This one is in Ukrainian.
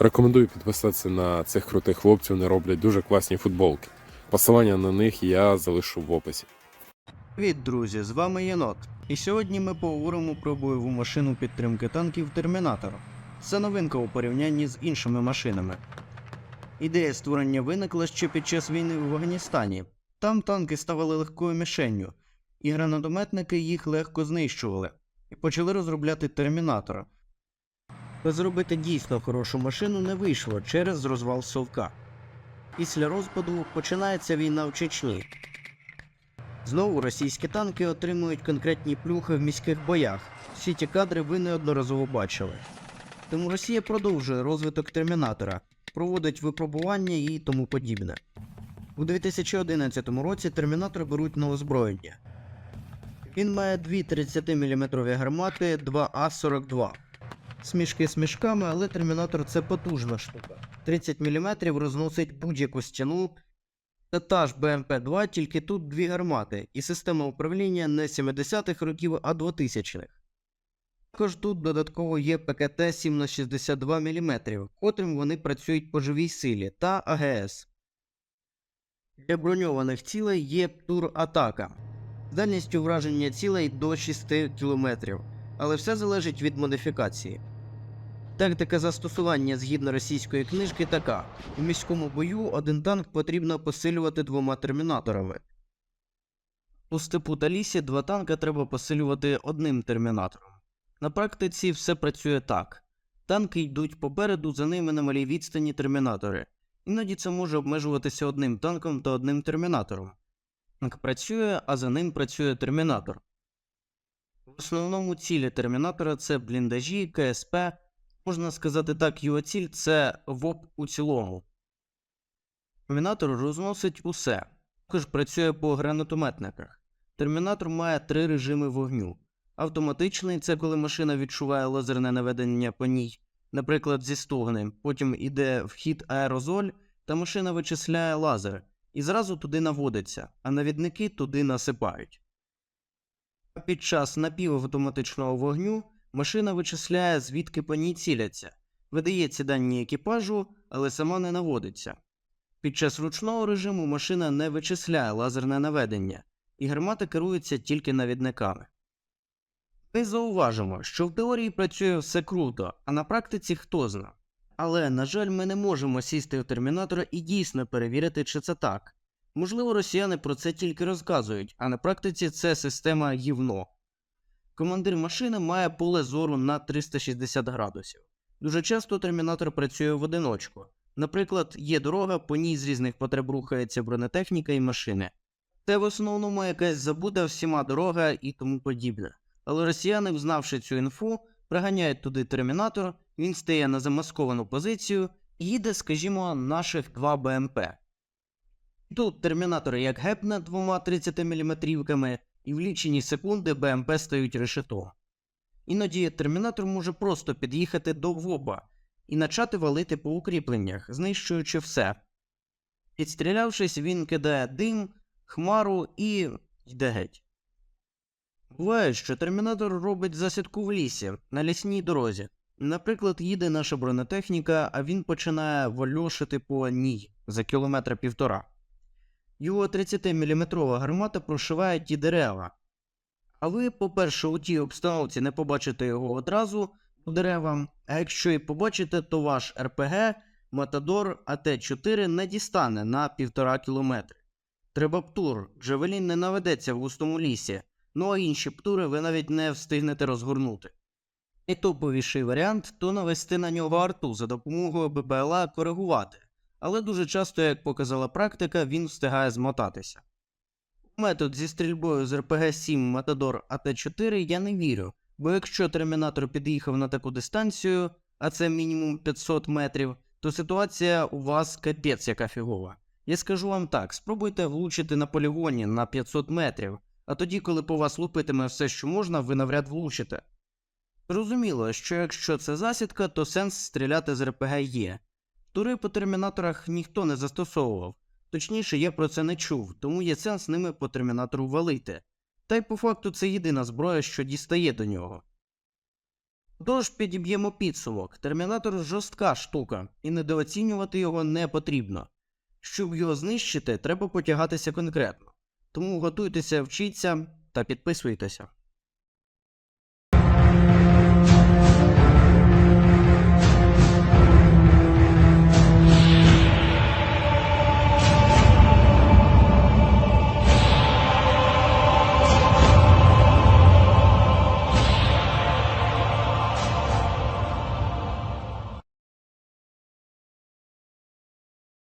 Рекомендую підписатися на цих крутих хлопців, вони роблять дуже класні футболки. Посилання на них я залишу в описі. Привіт, друзі! З вами Єнот. І сьогодні ми поговоримо про бойову машину підтримки танків Термінатор. Це новинка у порівнянні з іншими машинами. Ідея створення виникла ще під час війни в Афганістані. Там танки ставали легкою мішенню, і гранатометники їх легко знищували, і почали розробляти термінатора. Зробити дійсно хорошу машину не вийшло через розвал совка. Після розпаду починається війна в Чечні. Знову російські танки отримують конкретні плюхи в міських боях. Всі ті кадри ви неодноразово бачили. Тому Росія продовжує розвиток термінатора, проводить випробування і тому подібне. У 2011 році термінатор беруть на озброєння. Він має дві 30-мм гармати 2А42. Смішки смішками, але термінатор це потужна штука. 30 мм розносить будь-яку стіну, це та ж БМП-2, тільки тут дві гармати, і система управління не 70-х років, а 2000-х. Також тут додатково є ПКТ 7 на 62 мм, котрим вони працюють по живій силі, та АГС. Для броньованих цілей є птур атака з дальністю враження цілей до 6 км, але все залежить від модифікації. Тактика застосування згідно російської книжки така: у міському бою один танк потрібно посилювати двома термінаторами. У степу та лісі два танка треба посилювати одним термінатором. На практиці все працює так: танки йдуть попереду, за ними на малій відстані термінатори. Іноді це може обмежуватися одним танком та одним термінатором. Танк працює, а за ним працює термінатор. В основному цілі термінатора це бліндажі, КСП. Можна сказати так, ціль це ВОП у цілому. Термінатор розносить усе, також працює по гранатометниках. Термінатор має три режими вогню. Автоматичний це коли машина відчуває лазерне наведення по ній, наприклад, зі стогни. Потім іде вхід аерозоль, та машина вичисляє лазер і зразу туди наводиться, а навідники туди насипають. Під час напівавтоматичного вогню машина вичисляє, звідки по ній ціляться, видає ці дані екіпажу, але сама не наводиться. Під час ручного режиму машина не вичисляє лазерне наведення, і гармата керується тільки навідниками. Ми зауважимо, що в теорії працює все круто, а на практиці хто зна. Але, на жаль, ми не можемо сісти в термінатора і дійсно перевірити, чи це так. Можливо, росіяни про це тільки розказують, а на практиці це система гівно. Командир машини має поле зору на 360 градусів. Дуже часто термінатор працює в одиночку. Наприклад, є дорога, по ній з різних потреб рухається бронетехніка і машини. Це в основному якась забута всіма дорога і тому подібне. Але росіяни, взнавши цю інфу, приганяють туди термінатор, він стає на замасковану позицію і їде, скажімо, наших два БМП. Тут термінатор як гепне двома 30 мм, і в лічені секунди БМП стають решето. Іноді термінатор може просто під'їхати до ВОБа і почати валити по укріпленнях, знищуючи все. Підстрілявшись, він кидає дим, хмару і йде геть. Буває, що термінатор робить засідку в лісі на лісній дорозі. Наприклад, їде наша бронетехніка, а він починає вальошити по ній за кілометра півтора. Його 30-мм гармата прошиває ті дерева. А ви, по-перше, у тій обстановці не побачите його одразу по деревам, а якщо і побачите, то ваш РПГ Матадор АТ-4 не дістане на півтора кілометри. Треба птур, Джавелін не наведеться в густому лісі, ну а інші птури ви навіть не встигнете розгорнути. Найтоповіший варіант то навести на нього арту за допомогою БПЛА коригувати але дуже часто, як показала практика, він встигає змотатися. Метод зі стрільбою з РПГ 7 Матадор АТ4 я не вірю, бо якщо термінатор під'їхав на таку дистанцію, а це мінімум 500 метрів, то ситуація у вас капець яка фігова. Я скажу вам так: спробуйте влучити на полігоні на 500 метрів, а тоді, коли по вас лупитиме все, що можна, ви навряд влучите. Зрозуміло, що якщо це засідка, то сенс стріляти з РПГ є. Тури по термінаторах ніхто не застосовував, точніше, я про це не чув, тому є сенс ними по термінатору валити. Та й по факту це єдина зброя, що дістає до нього. Тож підіб'ємо підсумок. Термінатор жорстка штука, і недооцінювати його не потрібно. Щоб його знищити, треба потягатися конкретно. Тому готуйтеся, вчіться та підписуйтеся.